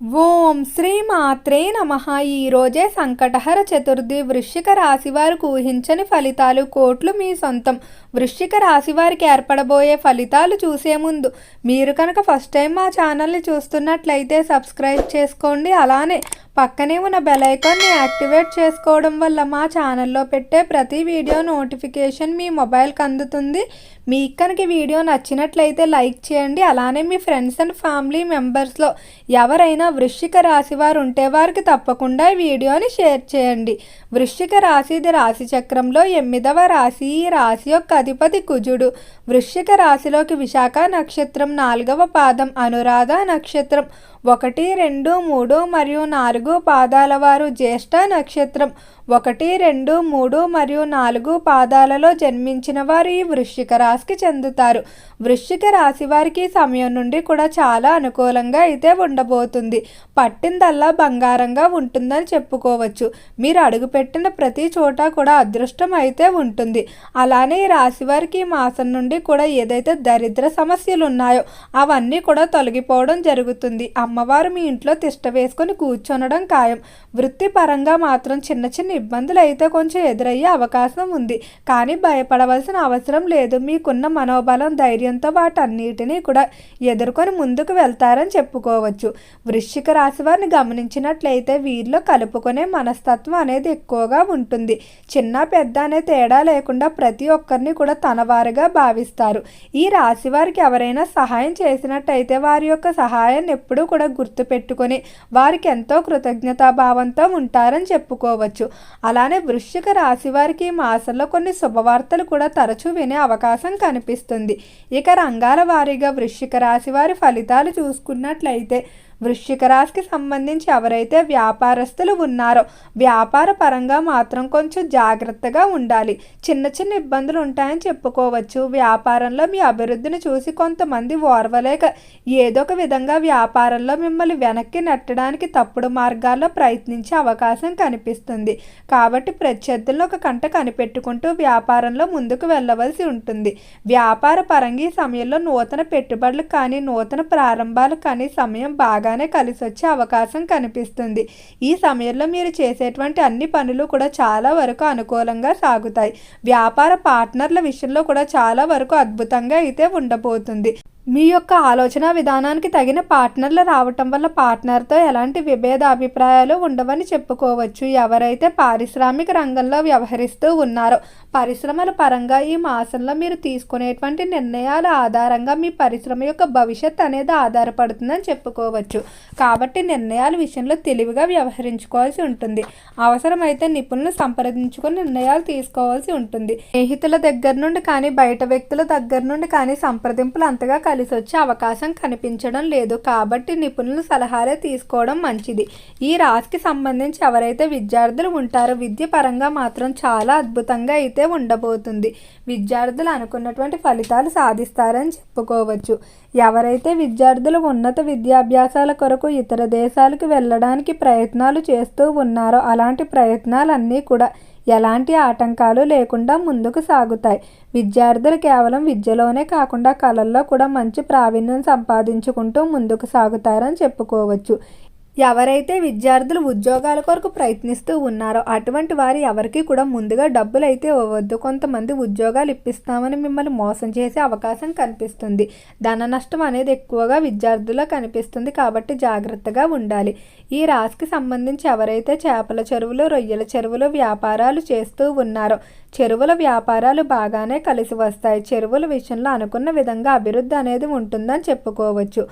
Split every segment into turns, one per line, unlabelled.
ఓం శ్రీ మాత్రే నమ ఈరోజే సంకటహర చతుర్థి వృశ్చిక రాశి వారికి ఊహించని ఫలితాలు కోట్లు మీ సొంతం. వృశ్చిక రాశి వారికి ఏర్పడబోయే ఫలితాలు చూసే ముందు మీరు కనుక ఫస్ట్ టైం మా ఛానల్ని చూస్తున్నట్లయితే సబ్స్క్రైబ్ చేసుకోండి. అలానే పక్కనే ఉన్న బెల్ ఐకాన్ని యాక్టివేట్ చేసుకోవడం వల్ల మా ఛానల్లో పెట్టే ప్రతి వీడియో నోటిఫికేషన్ మీ మొబైల్కి అందుతుంది. మీకు కనుక వీడియో నచ్చినట్లయితే లైక్ చేయండి. అలానే మీ ఫ్రెండ్స్ అండ్ ఫ్యామిలీ మెంబర్స్లో ఎవరైనా వృశ్చిక రాశి వారు ఉంటే వారికి తప్పకుండా ఈ వీడియోని షేర్ చేయండి. వృశ్చిక రాశి ఇది రాశి చక్రంలో ఎనిమిదవ రాశి ఈ రాశి యొక్క అధిపతి కుజుడు. వృశ్చిక రాశిలోకి విశాఖ నక్షత్రం నాలుగవ పాదం అనురాధ నక్షత్రం. ఒకటి రెండు మూడు మరియు నాలుగు పాదాల వారు జ్యేష్ఠ నక్షత్రం. ఒకటి రెండు మూడు మరియు నాలుగు పాదాలలో జన్మించిన వారు ఈ వృశ్చిక రాశికి చెందుతారు. వృశ్చిక రాశి వారికి సమయం నుండి కూడా చాలా అనుకూలంగా అయితే ఉండబోతుంది. పట్టిందల్లా బంగారంగా ఉంటుందని చెప్పుకోవచ్చు. మీరు అడుగుపెట్టిన ప్రతి చోట కూడా అదృష్టం అయితే ఉంటుంది. అలానే ఈ రాశి వారికి ఈ మాసం నుండి కూడా ఏదైతే దరిద్ర సమస్యలు ఉన్నాయో అవన్నీ కూడా తొలగిపోవడం జరుగుతుంది. అమ్మవారు మీ ఇంట్లో తిష్ట వేసుకొని కూర్చొనడం ఖాయం. వృత్తిపరంగా మాత్రం చిన్న చిన్న ఇబ్బందులు అయితే కొంచెం ఎదురయ్యే అవకాశం ఉంది. కానీ భయపడవలసిన అవసరం లేదు. మీకున్న మనోబలం ధైర్యంతో వాటన్నిటినీ కూడా ఎదుర్కొని ముందుకు వెళ్తారని చెప్పుకోవచ్చు. వృశ్చిక రాశి వారిని గమనించినట్లయితే వీరిలో కలుపుకునే మనస్తత్వం అనేది ఎక్కువగా ఉంటుంది. చిన్న పెద్ద అనే తేడా లేకుండా ప్రతి ఒక్కరిని కూడా తనవారుగా భావిస్తారు. ఈ రాశి వారికి ఎవరైనా సహాయం చేసినట్టయితే వారి యొక్క సహాయాన్ని ఎప్పుడూ కూడా గుర్తుపెట్టుకొని వారికి ఎంతో కృతజ్ఞతాభావంతో ఉంటారని చెప్పుకోవచ్చు. అలానే వృశ్చిక రాశి వారికి ఈ మాసంలో కొన్ని శుభవార్తలు కూడా తరచూ వినే అవకాశం కనిపిస్తుంది. ఇక రంగాల వారీగా వృశ్చిక రాశి వారి ఫలితాలు చూసుకున్నట్లయితే వృశ్చిక రాశికి సంబంధించి ఎవరైతే వ్యాపారస్తులు ఉన్నారో వ్యాపార పరంగా మాత్రం కొంచెం జాగ్రత్తగా ఉండాలి. చిన్న చిన్న ఇబ్బందులు ఉంటాయని చెప్పుకోవచ్చు. వ్యాపారంలో మీ అభివృద్ధిని చూసి కొంతమంది ఓర్వలేక ఏదో ఒక విధంగా వ్యాపారంలో మిమ్మల్ని వెనక్కి నెట్టడానికి తప్పుడు మార్గాల్లో ప్రయత్నించే అవకాశం కనిపిస్తుంది. కాబట్టి ప్రత్యర్థులను ఒక కంట కనిపెట్టుకుంటూ వ్యాపారంలో ముందుకు వెళ్ళవలసి ఉంటుంది. వ్యాపార పరంగా ఈ సమయంలో నూతన పెట్టుబడులు కానీ నూతన ప్రారంభాలు కానీ సమయం బాగా బాగానే కలిసి వచ్చే అవకాశం కనిపిస్తుంది. ఈ సమయంలో మీరు చేసేటువంటి అన్ని పనులు కూడా చాలా వరకు అనుకూలంగా సాగుతాయి. వ్యాపార పార్ట్నర్ల విషయంలో కూడా చాలా వరకు అద్భుతంగా అయితే ఉండబోతుంది. మీ యొక్క ఆలోచన విధానానికి తగిన పార్ట్నర్లు రావటం వల్ల పార్ట్నర్తో ఎలాంటి విభేద అభిప్రాయాలు ఉండవని చెప్పుకోవచ్చు. ఎవరైతే పారిశ్రామిక రంగంలో వ్యవహరిస్తూ ఉన్నారో పరిశ్రమల పరంగా ఈ మాసంలో మీరు తీసుకునేటువంటి నిర్ణయాల ఆధారంగా మీ పరిశ్రమ యొక్క భవిష్యత్ అనేది ఆధారపడుతుందని చెప్పుకోవచ్చు. కాబట్టి నిర్ణయాల విషయంలో తెలివిగా వ్యవహరించుకోవాల్సి ఉంటుంది. అవసరమైతే నిపుణులు సంప్రదించుకొని నిర్ణయాలు తీసుకోవాల్సి ఉంటుంది. స్నేహితుల దగ్గర నుండి కానీ బయట వ్యక్తుల దగ్గర నుండి కానీ సంప్రదింపులు అంతగా కలిసి వచ్చే అవకాశం కనిపించడం లేదు. కాబట్టి నిపుణుల సలహాలే తీసుకోవడం మంచిది. ఈ రాశికి సంబంధించి ఎవరైతే విద్యార్థులు ఉంటారో విద్య పరంగా మాత్రం చాలా అద్భుతంగా అయితే ఉండబోతుంది. విద్యార్థులు అనుకున్నటువంటి ఫలితాలు సాధిస్తారని చెప్పుకోవచ్చు. ఎవరైతే విద్యార్థులు ఉన్నత విద్యాభ్యాసాల కొరకు ఇతర దేశాలకు వెళ్ళడానికి ప్రయత్నాలు చేస్తూ ఉన్నారో అలాంటి ప్రయత్నాలన్నీ కూడా ఎలాంటి ఆటంకాలు లేకుండా ముందుకు సాగుతాయి. విద్యార్థులు కేవలం విద్యలోనే కాకుండా కళల్లో కూడా మంచి ప్రావీణ్యం సంపాదించుకుంటూ ముందుకు సాగుతారని చెప్పుకోవచ్చు. ఎవరైతే విద్యార్థులు ఉద్యోగాల కొరకు ప్రయత్నిస్తూ ఉన్నారో అటువంటి వారి ఎవరికి కూడా ముందుగా డబ్బులు అయితే ఇవ్వద్దు కొంతమంది ఉద్యోగాలు ఇప్పిస్తామని మిమ్మల్ని మోసం చేసే అవకాశం కనిపిస్తుంది. ధన నష్టం అనేది ఎక్కువగా విద్యార్థుల్లో కనిపిస్తుంది కాబట్టి జాగ్రత్తగా ఉండాలి. ఈ రాశికి సంబంధించి ఎవరైతే చేపల చెరువులు రొయ్యల చెరువులు వ్యాపారాలు చేస్తూ ఉన్నారో చెరువుల వ్యాపారాలు బాగానే కలిసి వస్తాయి. చెరువుల విషయంలో అనుకున్న విధంగా అభివృద్ధి అనేది ఉంటుందని చెప్పుకోవచ్చు.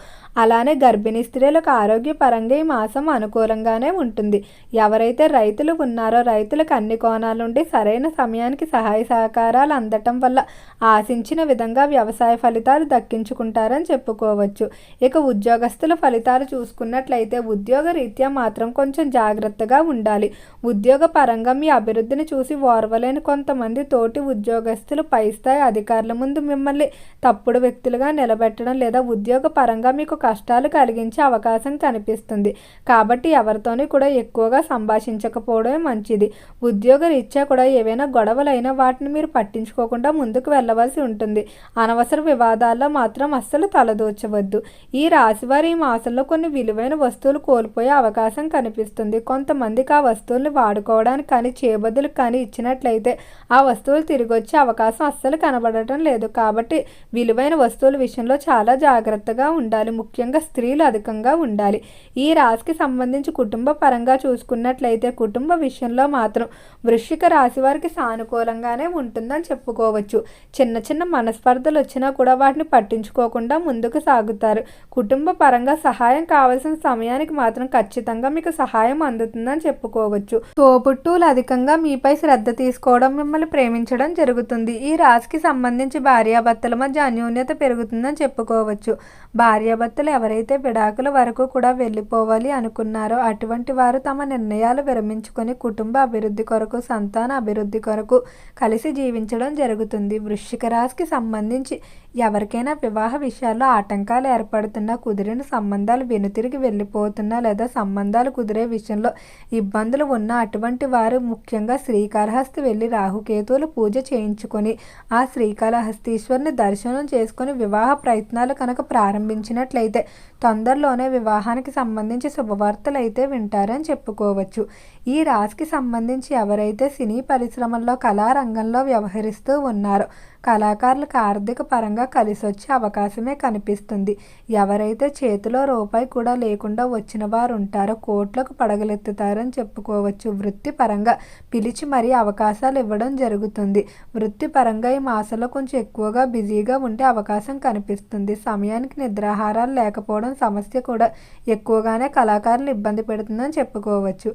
అలానే గర్భిణీ స్త్రీలకు ఆరోగ్యపరంగా మాసం అనుకూలంగానే ఉంటుంది. ఎవరైతే రైతులు ఉన్నారో రైతులకు అన్ని కోణాల నుండి సరైన సమయానికి సహాయ సహకారాలు అందటం వల్ల ఆశించిన విధంగా వ్యవసాయ ఫలితాలు దక్కించుకుంటారని చెప్పుకోవచ్చు. ఇక ఉద్యోగస్తుల ఫలితాలు చూసుకున్నట్లయితే ఉద్యోగ రీత్యా మాత్రం కొంచెం జాగ్రత్తగా ఉండాలి. ఉద్యోగ పరంగా మీ అభివృద్ధిని చూసి ఓర్వలేని కొంతమంది తోటి ఉద్యోగస్తులు పై స్థాయి అధికారుల ముందు మిమ్మల్ని తప్పుడు వ్యక్తులుగా నిలబెట్టడం లేదా ఉద్యోగ పరంగా మీకు కష్టాలు కలిగించే అవకాశం కనిపిస్తుంది. కాబట్టి ఎవరితోని కూడా ఎక్కువగా సంభాషించకపోవడమే మంచిది. ఉద్యోగ రీత్యా కూడా ఏవైనా గొడవలైనా వాటిని మీరు పట్టించుకోకుండా ముందుకు వెళ్ళవలసి ఉంటుంది. అనవసర వివాదాల్లో మాత్రం అస్సలు తలదూచవద్దు ఈ రాశివారి ఈ మాసంలో కొన్ని విలువైన వస్తువులు కోల్పోయే అవకాశం కనిపిస్తుంది. కొంతమందికి ఆ వస్తువుల్ని వాడుకోవడానికి కానీ చేబదులు కానీ ఇచ్చినట్లయితే ఆ వస్తువులు తిరిగి వచ్చే అవకాశం అస్సలు కనబడటం లేదు. కాబట్టి విలువైన వస్తువుల విషయంలో చాలా జాగ్రత్తగా ఉండాలి. ముఖ్యంగా స్త్రీలు అధికంగా ఉండాలి. ఈ రాశికి సంబంధించి కుటుంబ పరంగా చూసుకున్నట్లయితే కుటుంబ విషయంలో మాత్రం వృశ్చిక రాశి వారికి సానుకూలంగానే ఉంటుందని చెప్పుకోవచ్చు. చిన్న చిన్న మనస్పర్ధలు వచ్చినా కూడా వాటిని పట్టించుకోకుండా ముందుకు సాగుతారు. కుటుంబ పరంగా సహాయం కావాల్సిన సమయానికి మాత్రం ఖచ్చితంగా మీకు సహాయం అందుతుందని చెప్పుకోవచ్చు. తోపుట్టులు అధికంగా మీపై శ్రద్ధ తీసుకోవడం మిమ్మల్ని ప్రేమించడం జరుగుతుంది. ఈ రాశికి సంబంధించి భార్యాభర్తల మధ్య అన్యోన్యత పెరుగుతుందని చెప్పుకోవచ్చు. భార్యాభర్తలు ఎవరైతే విడాకుల వరకు కూడా వెళ్ళిపోవాలి అనుకున్నారో అటువంటి వారు తమ నిర్ణయాలు విరమించుకొని కుటుంబ అభివృద్ధి కొరకు సంతాన అభివృద్ధి కొరకు కలిసి జీవించడం జరుగుతుంది. వృశ్చిక రాశికి సంబంధించి ఎవరికైనా వివాహ విషయాల్లో ఆటంకాలు ఏర్పడుతున్నా కుదిరిన సంబంధాలు వెనుతిరిగి వెళ్ళిపోతున్నా లేదా సంబంధాలు కుదిరే విషయంలో ఇబ్బందులు ఉన్న అటువంటి వారు ముఖ్యంగా శ్రీకాళహస్తి వెళ్ళి రాహుకేతువులు పూజ చేయించుకొని ఆ శ్రీకాళహస్తీశ్వరుని దర్శనం చేసుకొని వివాహ ప్రయత్నాలు కనుక ప్రారంభించినట్లయితే తొందరలోనే వివాహానికి సంబంధించి శుభవార్తలైతే వింటారని చెప్పుకోవచ్చు. ఈ రాశికి సంబంధించి ఎవరైతే సినీ పరిశ్రమల్లో కళారంగంలో వ్యవహరిస్తూ ఉన్నారో కళాకారులకు ఆర్థిక పరంగా కలిసి వచ్చే అవకాశమే కనిపిస్తుంది. ఎవరైతే చేతిలో రూపాయి కూడా లేకుండా వచ్చిన వారు ఉంటారో కోట్లకు పడగలెత్తుతారని చెప్పుకోవచ్చు. వృత్తిపరంగా పిలిచి మరీ అవకాశాలు ఇవ్వడం జరుగుతుంది. వృత్తిపరంగా ఈ మాసంలో కొంచెం ఎక్కువగా బిజీగా ఉండే అవకాశం కనిపిస్తుంది. సమయానికి నిద్రాహారాలు లేకపోవడం సమస్య కూడా ఎక్కువగానే కళాకారులు ఇబ్బంది పెడుతుందని చెప్పుకోవచ్చు.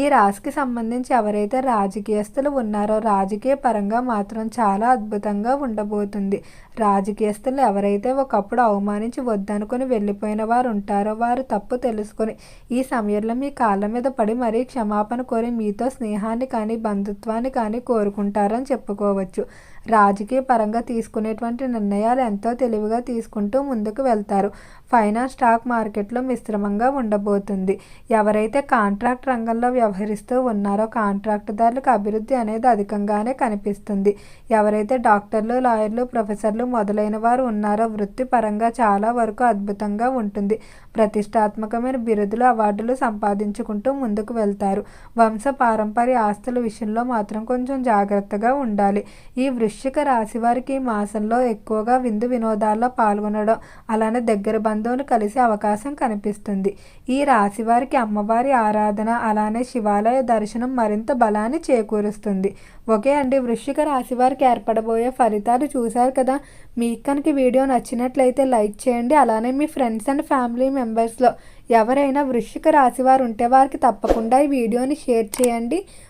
ఈ రాశికి సంబంధించి ఎవరైతే రాజకీయస్తులు ఉన్నారో రాజకీయ పరంగా మాత్రం చాలా అద్భుతంగా ఉండబోతుంది. రాజకీయస్తులు ఎవరైతే ఒకప్పుడు అవమానించి వద్దనుకొని వెళ్ళిపోయిన వారు ఉంటారో వారు తప్పు తెలుసుకొని ఈ సమయంలో మీ కాళ్ళ మీద పడి మరీ క్షమాపణ కోరి మీతో స్నేహాన్ని కానీ బంధుత్వాన్ని కానీ కోరుకుంటారని చెప్పుకోవచ్చు. రాజకీయ పరంగా తీసుకునేటువంటి నిర్ణయాలు ఎంతో తెలివిగా తీసుకుంటూ ముందుకు వెళ్తారు. ఫైనాన్స్ స్టాక్ మార్కెట్లో మిశ్రమంగా ఉండబోతుంది. ఎవరైతే కాంట్రాక్ట్ రంగంలో వ్యవహరిస్తూ ఉన్నారో కాంట్రాక్టుదారులకు అభివృద్ధి అనేది అధికంగానే కనిపిస్తుంది. ఎవరైతే డాక్టర్లు లాయర్లు ప్రొఫెసర్లు మొదలైన వారు ఉన్నారో వృత్తిపరంగా చాలా వరకు అద్భుతంగా ఉంటుంది. ప్రతిష్టాత్మకమైన బిరుదులు అవార్డులు సంపాదించుకుంటూ ముందుకు వెళ్తారు. వంశ పారంపర్య ఆస్తుల విషయంలో మాత్రం కొంచెం జాగ్రత్తగా ఉండాలి. ఈ వృష్ వృశ్చిక రాశి వారికి ఈ మాసంలో ఎక్కువగా విందు వినోదాల్లో పాల్గొనడం అలానే దగ్గర బంధువులు కలిసే అవకాశం కనిపిస్తుంది. ఈ రాశి వారికి అమ్మవారి ఆరాధన అలానే శివాలయ దర్శనం మరింత బలాన్ని చేకూరుస్తుంది. ఓకే అండి వృశ్చిక రాశి వారికి ఏర్పడబోయే ఫలితాలు చూశారు కదా? మీకు కనుక వీడియో నచ్చినట్లయితే లైక్ చేయండి అలానే మీ ఫ్రెండ్స్ అండ్ ఫ్యామిలీ మెంబర్స్లో ఎవరైనా వృశ్చిక రాశి వారు ఉంటే వారికి తప్పకుండా ఈ వీడియోని షేర్ చేయండి.